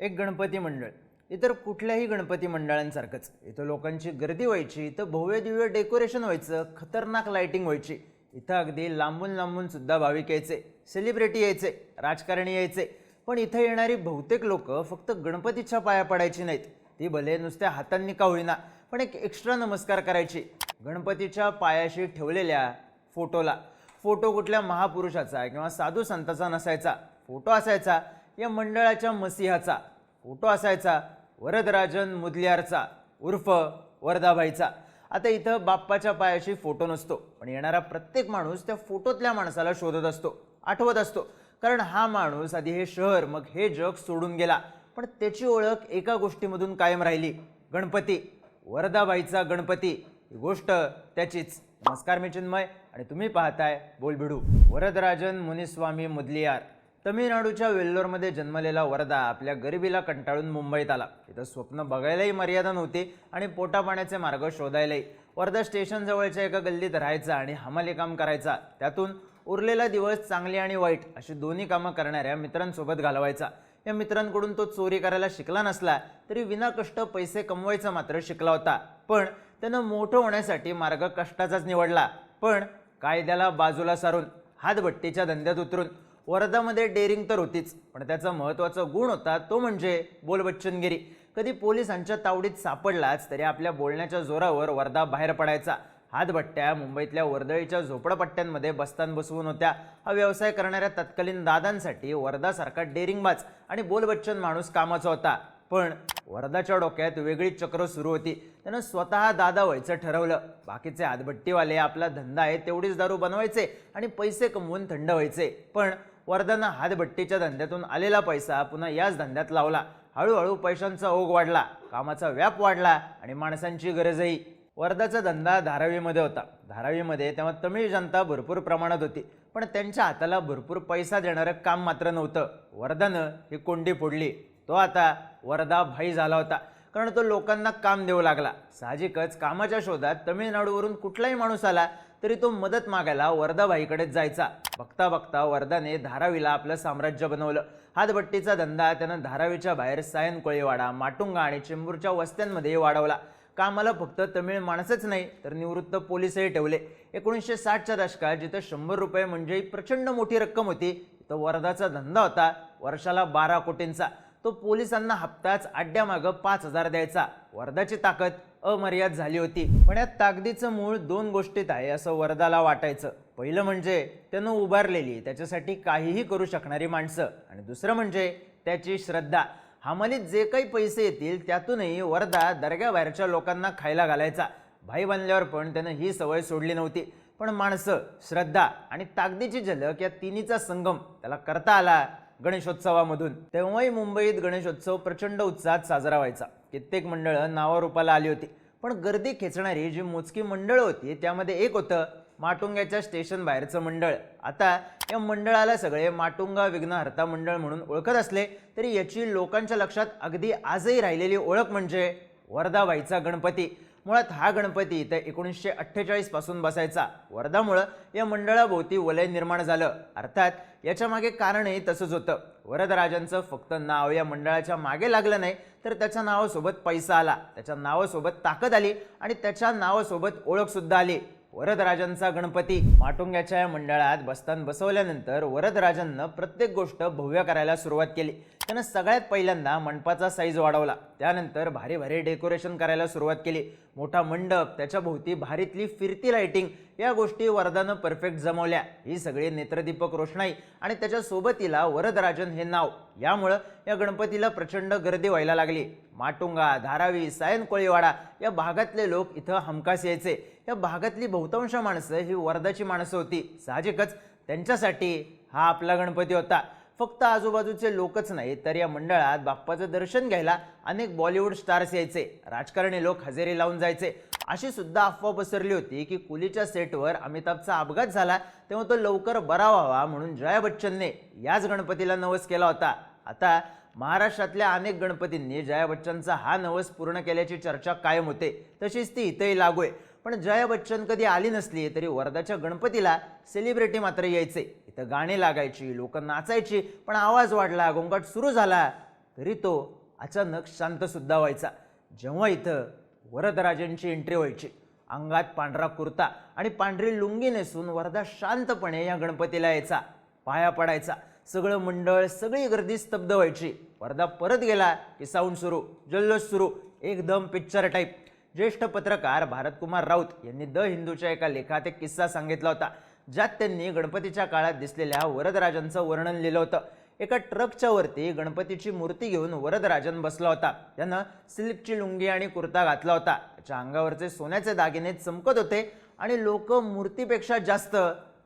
एक गणपती मंडळ. इतर कुठल्याही गणपती मंडळांसारखंच. इथं लोकांची गर्दी व्हायची इथं भव्य दिव्य डेकोरेशन व्हायचं खतरनाक लाईटिंग व्हायची. इथं अगदी लांबून लांबून सुद्धा भाविक यायचे सेलिब्रिटी यायचे राजकारणी यायचे. पण इथं येणारी बहुतेक लोक फक्त गणपतीच्या पाया पडायची नाहीत. ती भले नुसत्या हातांनी का होईना पण एक एक्स्ट्रा नमस्कार करायची. गणपतीच्या पायाशी ठेवलेल्या फोटोला फोटो कुठल्या महापुरुषाचा किंवा साधू संताचा नसायचा फोटो असायचा. या मंडळाच्या मसिहाचा फोटो असायचा वरदराजन मुदलियारचा उर्फ वरदाबाईचा. आता इथं बाप्पाच्या पायाशी फोटो नसतो पण येणारा प्रत्येक माणूस त्या फोटोतल्या माणसाला शोधत असतो आठवत असतो. कारण हा माणूस आधी हे शहर मग हे जग सोडून गेला. पण त्याची ओळख एका गोष्टीमधून कायम राहिली गणपती. वरदाबाईचा गणपती. ही गोष्ट त्याचीच. नमस्कार मी चिन्मय आणि तुम्ही पाहताय बोलबिडू. वरदराजन मुनिस्वामी मुदलियार. तमिळनाडूच्या वेल्लोरमध्ये जन्मलेला वरदा आपल्या गरिबीला कंटाळून मुंबईत आला. इथं स्वप्न बघायलाही मर्यादा नव्हती आणि पोटापाण्याचे मार्ग शोधायलाही. वरदा स्टेशनजवळच्या एका गल्लीत राहायचा आणि हमाली काम करायचा. त्यातून उरलेला दिवस चांगली आणि वाईट अशी दोन्ही कामं करणाऱ्या मित्रांसोबत घालवायचा. या मित्रांकडून तो चोरी करायला शिकला नसला तरी विनाकष्ट पैसे कमवायचा मात्र शिकला होता. पण त्यानं मोठं होण्यासाठी मार्ग कष्टाचाच निवडला. पण कायद्याला बाजूला सारून हातभट्टीच्या धंद्यात उतरून वर्धामध्ये डेअरिंग तर होतीच पण त्याचा महत्त्वाचा गुण होता तो म्हणजे बोलबच्चनगिरी. कधी पोलिसांच्या तावडीत सापडलाच तरी आपल्या बोलण्याच्या जोरावर वर्धा बाहेर पडायचा. हातभट्ट्या मुंबईतल्या वर्दळीच्या झोपडपट्ट्यांमध्ये बस्तान बसवून होत्या. हा व्यवसाय करणाऱ्या तत्कालीन दादांसाठी वर्धासारखा डेअरिंगबाज आणि बोलबच्चन माणूस कामाचा होता. पण वर्धाच्या डोक्यात वेगळी चक्र सुरू होती. त्यानं स्वतः दादा व्हायचं ठरवलं. बाकीचे हातभट्टीवाले आपला धंदा आहे तेवढीच दारू बनवायचे आणि पैसे कमवून थंड व्हायचे. पण वर्धनं हातभट्टीच्या धंद्यातून आलेला पैसा पुन्हा याच धंद्यात लावला. हळूहळू पैशांचा ओघ वाढला कामाचा व्याप वाढला आणि माणसांची गरजही. वर्धाचा धंदा धारावीमध्ये होता. धारावीमध्ये तेव्हा तमिळ जनता भरपूर प्रमाणात होती पण त्यांच्या हाताला भरपूर पैसा देणारं काम मात्र नव्हतं. वर्धानं ही कोंडी फोडली. तो आता वर्धा भाई झाला होता कारण तो लोकांना काम देऊ लागला. साहजिकच कामाच्या शोधात तमिळनाडूवरून कुठलाही माणूस आला तरी तो मदत मागायला वर्धाबाईकडेच जायचा. बघता बघता वर्धाने धारावीला आपलं साम्राज्य बनवलं. हातभट्टीचा धंदा त्यानं धारावीच्या बाहेर सायन कोळीवाडा माटुंगा आणि चेंबूरच्या वस्त्यांमध्ये वाढवला. कामाला फक्त तमिळ माणसंच नाही तर निवृत्त पोलिसही ठेवले. एकोणीसशे साठच्या दशकात जिथं शंभर रुपये म्हणजे प्रचंड मोठी रक्कम होती तो वर्धाचा धंदा होता वर्षाला बारा कोटींचा. तो पोलिसांना हप्ताच अड्ड्यामागं पाच हजार द्यायचा. वर्धाची ताकद अमर्याद झाली होती. पण या ताकदीचं मूळ दोन गोष्टीत आहे असं वर्धाला वाटायचं. पहिलं म्हणजे त्यानं उभारलेली त्याच्यासाठी काहीही करू शकणारी माणसं. आणि दुसरं म्हणजे त्याची श्रद्धा. हमालीत जे काही पैसे येतील त्यातूनही वर्धा दर्ग्याबाहेरच्या लोकांना खायला घालायचा. भाई बनल्यावर पण त्यानं ही सवय सोडली नव्हती. पण माणसं श्रद्धा आणि ताकदीची झलक या तिन्हीचा संगम त्याला करता आला. गणेशोत्सवामधून. तेव्हाही मुंबईत गणेशोत्सव प्रचंड उत्साहात साजरा व्हायचा. कित्येक मंडळं नावारूपाला आली होती. पण गर्दी खेचणारी जी मोजकी मंडळं होती त्यामध्ये एक होतं माटुंग्याच्या स्टेशन बाहेरचं मंडळ. आता या मंडळाला सगळे माटुंगा विघ्नहर्ता मंडळ म्हणून ओळखत असले तरी याची लोकांच्या लक्षात अगदी आजही राहिलेली ओळख म्हणजे वर्धाबाईचा गणपती. मुळात हा गणपती इथं एकोणीसशे अठ्ठेचाळीसपासून बसायचा. वर्धामुळं या मंडळाभोवती वलय निर्माण झालं. अर्थात याच्या मागे कारणही तसंच होतं. वरदराजांचं फक्त नाव या मंडळाच्या मागे लागलं नाही तर त्याच्या नावासोबत पैसा आला. त्याच्या नावासोबत ताकद आली आणि त्याच्या नावासोबत ओळखसुद्धा आली. वरदराजांचा गणपती माटुंग्याच्या या मंडळात बस्तान बसवल्यानंतर वरदराजांनं प्रत्येक गोष्ट भव्य करायला सुरुवात केली. त्यानं सगळ्यात पहिल्यांदा मंडपाचा साईज वाढवला. त्यानंतर भारी भारी डेकोरेशन करायला सुरुवात केली. मोठा मंडप त्याच्या भोवती भारीतली फिरती लाइटिंग या गोष्टी वरदानं परफेक्ट जमवल्या. ही सगळी नेत्रदीपक रोषणाई आणि त्याच्या सोबतीला वरदराजन हे नाव. यामुळं या गणपतीला प्रचंड गर्दी व्हायला लागली. माटुंगा धारावी सायन कोळीवाडा या भागातले लोक इथं हमखास यायचे. या भागातली बहुतांश माणसं ही वर्धाची माणसं होती. साहजिकच त्यांच्यासाठी हा आपला गणपती होता. फक्त आजूबाजूचे लोकच नाही तर या मंडळात बाप्पाचं दर्शन घ्यायला अनेक बॉलिवूड स्टार्स यायचे. राजकारणी लोक हजेरी लावून जायचे. अशी सुद्धा अफवा पसरली होती की कुलीच्या सेटवर अमिताभचा अपघात झाला तेव्हा तो लवकर बरा व्हावा म्हणून जया बच्चनने याच गणपतीला नवस केला होता. आता महाराष्ट्रातल्या अनेक गणपतींनी जया बच्चनचा हा नवस पूर्ण केल्याची चर्चा कायम होते. तशीच ती इथंही लागू आहे. पण जया बच्चन कधी आली नसली तरी वर्धाच्या गणपतीला सेलिब्रिटी मात्र यायचे. इथं गाणी लागायची लोक नाचायची पण आवाज वाढला गोंगाट सुरू झाला तरी तो अचानक शांतसुद्धा व्हायचा. जेव्हा इथं वरदराजांची एंट्री व्हायची. अंगात पांढरा कुर्ता आणि पांढरी लुंगी नेसून वरदा शांतपणे या गणपतीला यायचा. पाया पडायचा. सगळं मंडळ सगळी गर्दी स्तब्ध व्हायची. वरदा परत गेला की साऊंड सुरू जल्लोष सुरू एकदम पिक्चर टाईप ज्येष्ठ पत्रकार भारतकुमार राऊत यांनी द हिंदूच्या एका लेखात एक किस्सा सांगितला होता ज्यात त्यांनी गणपतीच्या काळात दिसलेल्या वरदराजांचं वर्णन लिहिलं होतं. एका ट्रकच्या वरती गणपतीची मूर्ती घेऊन वरदराजन बसला होता. त्यानं सिल्कची लुंगी आणि कुर्ता घातला होता. त्याच्या अंगावरचे सोन्याचे दागिने चमकत होते आणि लोक मूर्तीपेक्षा जास्त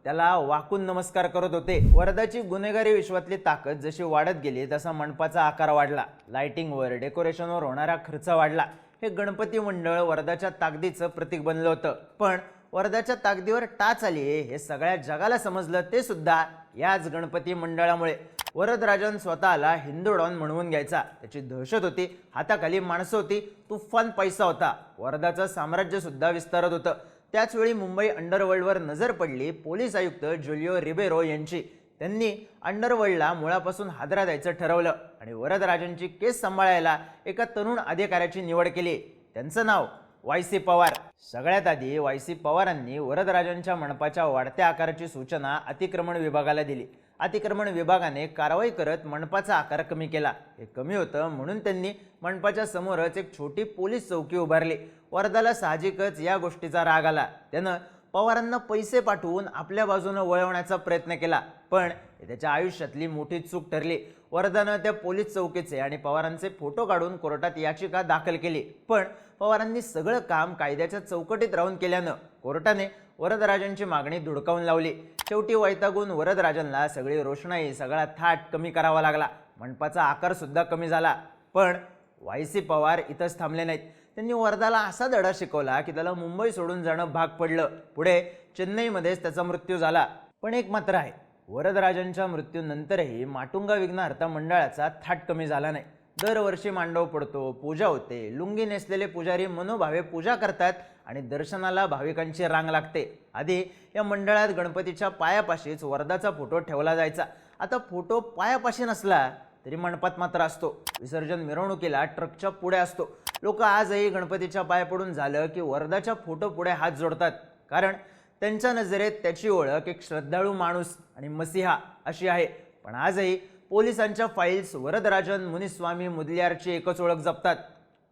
त्याला वाकून नमस्कार करत होते. वरदाची गुन्हेगारी विश्वातली ताकद जशी वाढत गेली तसा मंडपाचा आकार वाढला. लाइटिंगवर डेकोरेशनवर होणारा खर्च वाढला. हे गणपती मंडळ वर्धाच्या ताकदीचं प्रतीक बनलं होतं. पण वर्धाच्या ताकदीवर टाच आली हे सगळ्या जगाला समजलं ते सुद्धा याच गणपती मंडळामुळे. वरदराजन स्वतःला हिंदू डॉन म्हणवून घ्यायचा. त्याची दहशत होती हाताखाली माणसं होती तुफान पैसा होता. वर्धाचं साम्राज्य सुद्धा विस्तारत होतं. त्याचवेळी मुंबई अंडरवर्ल्डवर नजर पडली पोलीस आयुक्त जुलिओ रिबेरो यांची. त्यांनी अंडरवर्ल्डला मुळापासून हादरा द्यायचं ठरवलं. आणि वरदराजांची केस सांभाळायला एका तरुण अधिकाऱ्याची निवड केली. त्यांचं नाव वाय सी पवार. सगळ्यात आधी वाय सी पवारांनी वरदराजांच्या मंडपाच्या वाढत्या आकाराची सूचना अतिक्रमण विभागाला दिली. अतिक्रमण विभागाने कारवाई करत मंडपाचा आकार कमी केला. हे कमी होतं म्हणून त्यांनी मंडपाच्या समोरच एक छोटी पोलीस चौकी उभारली. वरदाला साहजिकच या गोष्टीचा राग आला. त्यानं पवारांना पैसे पाठवून आपल्या बाजूनं वळवण्याचा प्रयत्न केला. पण त्याच्या आयुष्यातली मोठी चूक ठरली. वरदानं त्या पोलीस चौकीचे आणि पवारांचे फोटो काढून कोर्टात याचिका दाखल केली. पण पवारांनी सगळं काम कायद्याच्या चौकटीत राहून केल्यानं कोर्टाने वरदराजांची मागणी धुडकावून लावली. शेवटी वैतागून वरदराजांना सगळी रोषणाई सगळा थाट कमी करावा लागला. मंडपाचा आकारसुद्धा कमी झाला. पण वाय सी पवार इथंच थांबले नाहीत. त्यांनी वरदाला असा धडा शिकवला की त्याला मुंबई सोडून जाणं भाग पडलं. पुढे चेन्नईमध्येच त्याचा मृत्यू झाला. पण एक मात्र आहे. वरदराजांच्या मृत्यूनंतरही माटुंगा विघ्नहर्ता मंडळाचा थाट कमी झाला नाही. दरवर्षी मांडव पडतो पूजा होते लुंगी नेसलेले पुजारी मनोभावे पूजा करतात आणि दर्शनाला भाविकांची रांग लागते. आधी या मंडळात गणपतीच्या पायापाशीच वरदाचा फोटो ठेवला जायचा. आता फोटो पायापाशी नसला तरी मंडपात मात्र असतो. विसर्जन मिरवणुकीला ट्रकच्या पुढे असतो. लोक आजही गणपतीच्या पाया पडून झालं की वरदाच्या फोटो पुढे हात जोडतात. कारण त्यांच्या नजरेत त्याची ओळख एक श्रद्धाळू माणूस आणि मसिहा अशी आहे. पण आजही पोलिसांच्या फाईल्स वरदराजन मुनिस्वामी मुदलियारची एकच ओळख जपतात.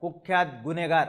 कुख्यात गुन्हेगार.